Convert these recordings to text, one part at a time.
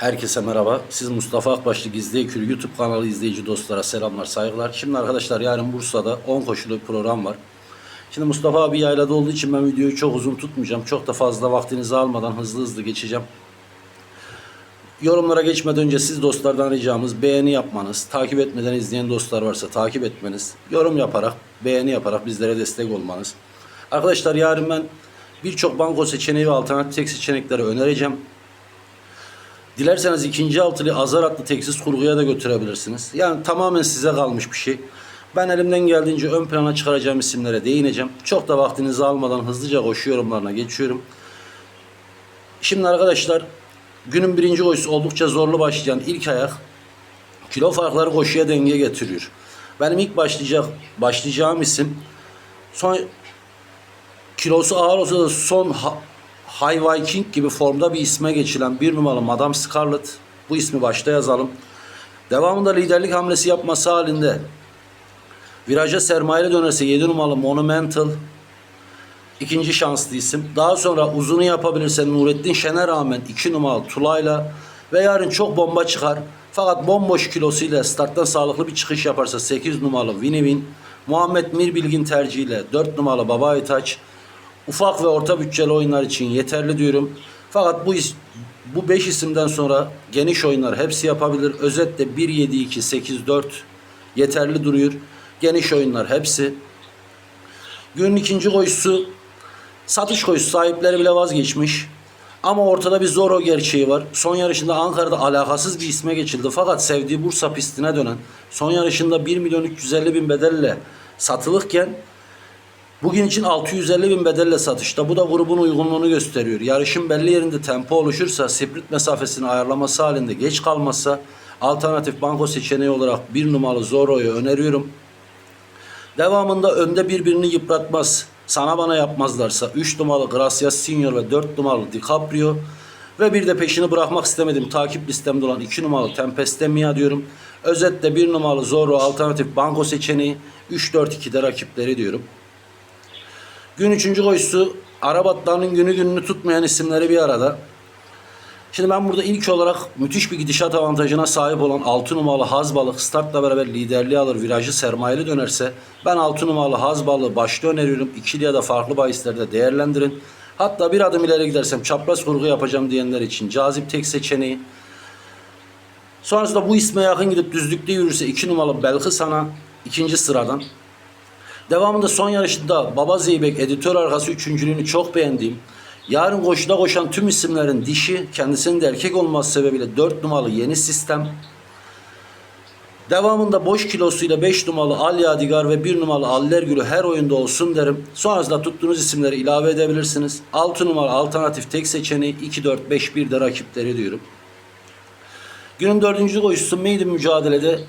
Herkese merhaba. Siz Mustafa Akbaşlı Gizli Ekürü YouTube kanalı izleyici dostlara selamlar, saygılar. Şimdi arkadaşlar yarın Bursa'da 10 koşulu program var. Şimdi Mustafa abi yaylada olduğu için ben videoyu çok uzun tutmayacağım. Çok da fazla vaktinizi almadan hızlı hızlı geçeceğim. Yorumlara geçmeden önce siz dostlardan ricamız beğeni yapmanız, takip etmeden izleyen dostlar varsa takip etmeniz, yorum yaparak, beğeni yaparak bizlere destek olmanız. Arkadaşlar yarın ben birçok banko seçeneği ve alternatif tek seçenekleri önereceğim. Dilerseniz ikinci altılı azar adlı teksiz kurguya da götürebilirsiniz. Yani tamamen size kalmış bir şey. Ben elimden geldiğince ön plana çıkaracağım isimlere değineceğim. Çok da vaktinizi almadan hızlıca koşu yorumlarına geçiyorum. Şimdi arkadaşlar günün birinci koşusu oldukça zorlu başlayan ilk ayak kilo farkları koşuya denge getiriyor. Benim ilk başlayacak başlayacağım isim son kilosu ağır olsa da son High Viking gibi formda bir isme geçilen bir numaralı Madame Scarlet. Bu ismi başta yazalım. Devamında liderlik hamlesi yapması halinde viraja sermayeli dönerse 7 numaralı Monumental ikinci şanslı isim. Daha sonra uzunu yapabilirse Nurettin Şener rağmen 2 numaralı Tulay'la ve yarın çok bomba çıkar. Fakat bomboş kilosuyla starttan sağlıklı bir çıkış yaparsa 8 numaralı Winnie Win, Muhammed Mirbilgin tercihiyle 4 numaralı Baba Aytaç, ufak ve orta bütçeli oyunlar için yeterli diyorum. Fakat bu bu 5 isimden sonra geniş oyunlar hepsi yapabilir. Özetle 1 7 2 8 4 yeterli duruyor. Geniş oyunlar hepsi. Günün ikinci koşusu satış koşusu sahipleri bile vazgeçmiş. Ama ortada bir Zoro gerçeği var. Son yarışında Ankara'da alakasız bir isme geçildi. Fakat sevdiği Bursa pistine dönen son yarışında 1 milyon 350 bin bedelle satılırken Bugün için 650 bin bedelle satışta. Bu da grubun uygunluğunu gösteriyor. Yarışın belli yerinde tempo oluşursa, sprint mesafesini ayarlaması halinde geç kalmazsa alternatif banko seçeneği olarak bir numaralı Zoro'yu öneriyorum. Devamında önde birbirini yıpratmaz. Sana bana yapmazlarsa 3 numaralı Gracias Senior ve 4 numaralı DiCaprio ve bir de peşini bırakmak istemedim. Takip listemde olan 2 numaralı Tempeste Mia diyorum. Özetle 1 numaralı Zoro alternatif banko seçeneği 3-4-2'de rakipleri diyorum. Gün üçüncü koşusu Arabatlarının günü gününü tutmayan isimleri bir arada. Şimdi ben burada ilk olarak müthiş bir gidişat avantajına sahip olan 6 numaralı Haz Balık startla beraber liderliği alır virajı sermayeli dönerse ben 6 numaralı Haz Balığı başta öneriyorum. İkili ya da farklı bahislerde değerlendirin. Hatta bir adım ileri gidersem çapraz kurgu yapacağım diyenler için cazip tek seçeneği. Sonrasında bu isme yakın gidip düzlükte yürürse 2 numaralı Belkısana ikinci sıradan. Devamında son yarışında Baba Zeybek editör arkası üçüncülüğünü çok beğendiğim, yarın koşuda koşan tüm isimlerin dişi, kendisinin de erkek olması sebebiyle 4 numaralı yeni sistem, Devamında boş kilosuyla 5 numaralı Al Yadigar ve 1 numaralı Aller Gülü her oyunda olsun derim. Sonrasında tuttuğunuz isimleri ilave edebilirsiniz. 6 numaralı alternatif tek seçeneği 2-4-5-1 de rakipleri diyorum. Günün dördüncü koşusu maiden mücadelede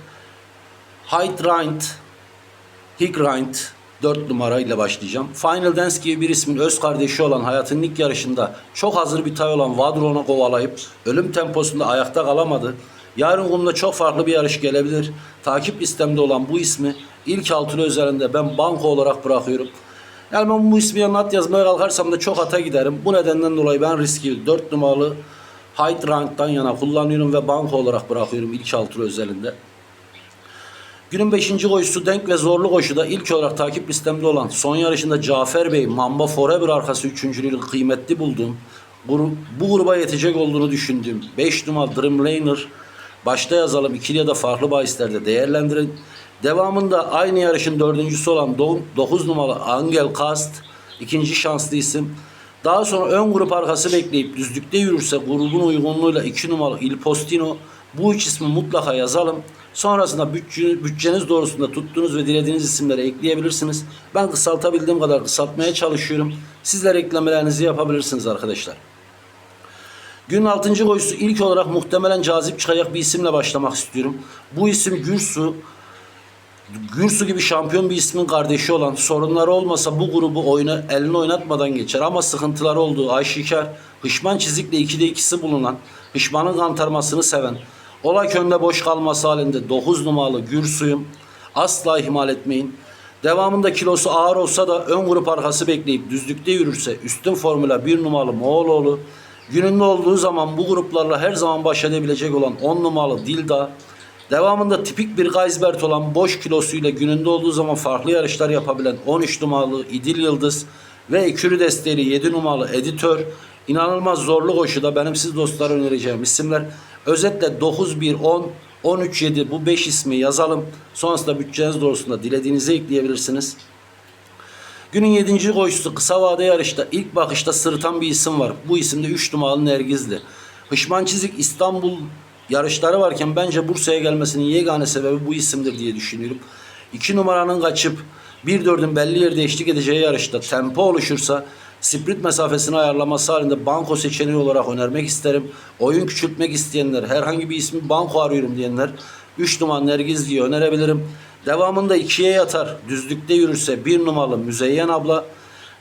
Height Rind Higrind 4 numarayla başlayacağım. Final Dance gibi bir ismin öz kardeşi olan hayatının ilk yarışında çok hazır bir tay olan Vadron'a kovalayıp ölüm temposunda ayakta kalamadı. Yarın kumda çok farklı bir yarış gelebilir. Takip listemde olan bu ismi ilk altılı özelinde ben banko olarak bırakıyorum. Yani ben bu ismi yanına at yazmaya kalkarsam da çok ata giderim. Bu nedenden dolayı ben riski 4 numaralı Height Rank'tan yana kullanıyorum ve banko olarak bırakıyorum ilk altılı özelinde. Günün 5. koşusu denk ve zorlu koşuda ilk olarak takip listemde olan son yarışında Cafer Bey Mamba Forever arkası üçüncülüğünü kıymetli bulduğum gru- bu gruba yetecek olduğunu düşündüğüm 5 numaralı Dreamliner başta yazalım ikili ya da farklı bahislerde değerlendirin. Devamında aynı yarışın dördüncüsü olan 9 numaralı Angel Kast ikinci şanslı isim. Daha sonra ön grup arkası bekleyip düzlükte yürürse grubun uygunluğuyla 2 numaralı Il Postino bu üç ismi mutlaka yazalım. Sonrasında bütçe, bütçeniz doğrusunda tuttuğunuz ve dilediğiniz isimleri ekleyebilirsiniz. Ben kısaltabildiğim kadar kısaltmaya çalışıyorum. Sizler eklemelerinizi yapabilirsiniz arkadaşlar. Günün 6. koşusu ilk olarak muhtemelen cazip çıkacak bir isimle başlamak istiyorum. Bu isim Gürsu. Gürsu gibi şampiyon bir ismin kardeşi olan sorunları olmasa bu grubu oyuna elini oynatmadan geçer ama sıkıntıları olduğu aşikar hışman çizikle 2'de ikisi bulunan hışmanın kantarmasını seven olay könde boş kalması halinde 9 numaralı Gürsu'yum asla ihmal etmeyin. Devamında kilosu ağır olsa da ön grup arkası bekleyip düzlükte yürürse üstün formüla 1 numaralı Moğoloğlu Gününde olduğu zaman bu gruplarla her zaman baş edebilecek olan 10 numaralı Dilda. Devamında tipik bir Geisbert olan boş kilosuyla gününde olduğu zaman farklı yarışlar yapabilen 13 numaralı İdil Yıldız ve ekürü desteğiyle 7 numaralı Editör. İnanılmaz zorlu koşuda benim siz dostlar önereceğim isimler. Özetle 9-1-10, 13-7 bu 5 ismi yazalım. Sonrasında bütçeniz doğrusunda dilediğinizi ekleyebilirsiniz. Günün 7. koşusu kısa vade yarışta ilk bakışta sırıtan bir isim var. Bu isim de 3 numaralı Nergizli. Hışman Çizik İstanbul yarışları varken bence Bursa'ya gelmesinin yegane sebebi bu isimdir diye düşünüyorum. 2 numaranın kaçıp 1-4'ün belli yerde eşlik edeceği yarışta tempo oluşursa sprint mesafesini ayarlaması halinde banko seçeneği olarak önermek isterim. Oyun küçültmek isteyenler, herhangi bir ismi banko arıyorum diyenler 3 numaralı Nergiz diye önerebilirim. Devamında ikiye yatar. Düzlükte yürürse bir numaralı Müzeyyen abla.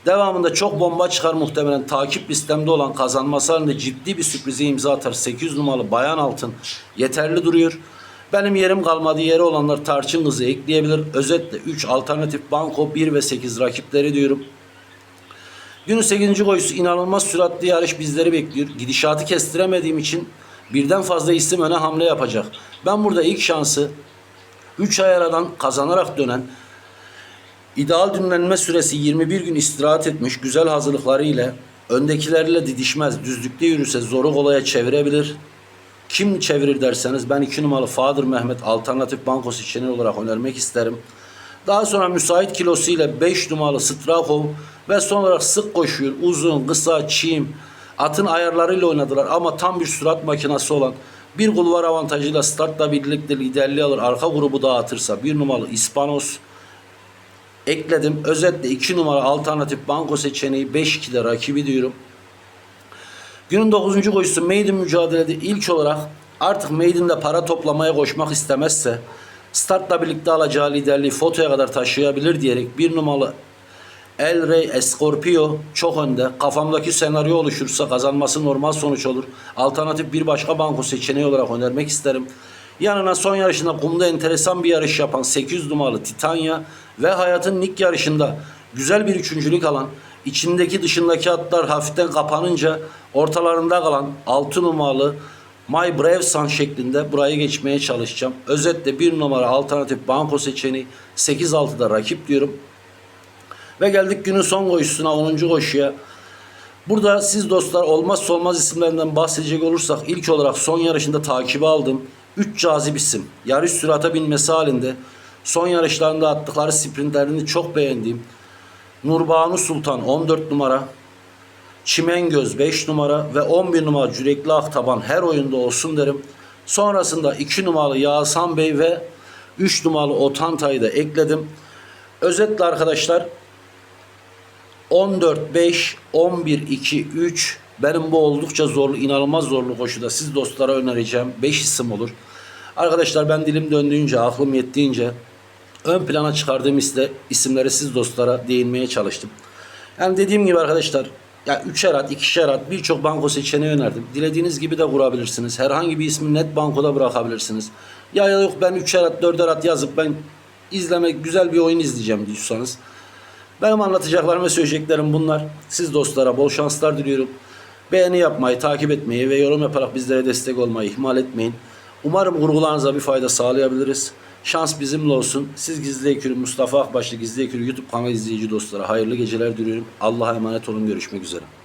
Devamında çok bomba çıkar muhtemelen takip listemde olan kazanması halinde ciddi bir sürprize imza atar. 8 numaralı Bayan Altın yeterli duruyor. Benim yerim kalmadı yeri olanlar tarçın kızı ekleyebilir. Özetle 3 alternatif banko 1 ve 8 rakipleri diyorum. Günün 8. koşusu inanılmaz süratli yarış bizleri bekliyor. Gidişatı kestiremediğim için birden fazla isim öne hamle yapacak. Ben burada ilk şansı 3 ay aradan kazanarak dönen ideal dinlenme süresi 21 gün istirahat etmiş güzel hazırlıkları ile öndekilerle didişmez. Düzlükte yürürse zoru kolaya çevirebilir. Kim çevirir derseniz ben 2 numaralı Fadır Mehmet alternatif banko seçeneği olarak önermek isterim. Daha sonra müsait kilosu ile 5 numaralı Strakov ve son olarak sık koşuyor. Uzun, kısa, çiğim. Atın ayarlarıyla oynadılar ama tam bir sürat makinesi olan bir kulvar avantajıyla startla birlikte liderliği alır. Arka grubu dağıtırsa bir numaralı Ispanos ekledim. Özetle 2 numara alternatif banko seçeneği 5-2'de rakibi diyorum. Günün 9. koşusu Maiden mücadelede ilk olarak artık Maiden'de para toplamaya koşmak istemezse startla birlikte alacağı liderliği fotoya kadar taşıyabilir diyerek bir numaralı El Rey Escorpio çok önde. Kafamdaki senaryo oluşursa kazanması normal sonuç olur. Alternatif bir başka banko seçeneği olarak önermek isterim. Yanına son yarışında kumda enteresan bir yarış yapan 800 numaralı Titania ve hayatın lig yarışında güzel bir üçüncülük alan içindeki dışındaki atlar hafiften kapanınca ortalarında kalan 6 numaralı My Brave Sun şeklinde burayı geçmeye çalışacağım. Özetle bir numara alternatif banko seçeneği 8-6'da rakip diyorum. Ve geldik günün son koşusuna 10. koşuya. Burada siz dostlar olmazsa olmaz isimlerinden bahsedecek olursak ilk olarak son yarışında takibi aldım. 3 cazip isim. Yarış sürata binmesi halinde son yarışlarında attıkları sprintlerini çok beğendiğim Nurbanu Sultan 14 numara, Çimengöz 5 numara ve 11 numara Cürekli Aktaban her oyunda olsun derim. Sonrasında 2 numaralı Yağsan Bey ve 3 numaralı Otantay'ı da ekledim. Özetle arkadaşlar 14 5 11 2 3 benim bu oldukça zorlu inanılmaz zorlu koşuda siz dostlara önereceğim 5 isim olur. Arkadaşlar ben dilim döndüğünce aklım yettiğince ön plana çıkardığım isimleri siz dostlara değinmeye çalıştım. Yani dediğim gibi arkadaşlar ya üçer at, ikişer at birçok banko seçeneği önerdim. Dilediğiniz gibi de kurabilirsiniz. Herhangi bir ismi net bankoda bırakabilirsiniz. Ya ya yok ben üçer at, dörder at yazıp ben izlemek güzel bir oyun izleyeceğim diyorsanız benim anlatacaklarım ve söyleyeceklerim bunlar. Siz dostlara bol şanslar diliyorum. Beğeni yapmayı, takip etmeyi ve yorum yaparak bizlere destek olmayı ihmal etmeyin. Umarım kurgularınıza bir fayda sağlayabiliriz. Şans bizimle olsun. Siz Gizli Ekürü Mustafa Akbaşlı Gizli Ekürü YouTube kanalı izleyici dostlara hayırlı geceler diliyorum. Allah'a emanet olun. Görüşmek üzere.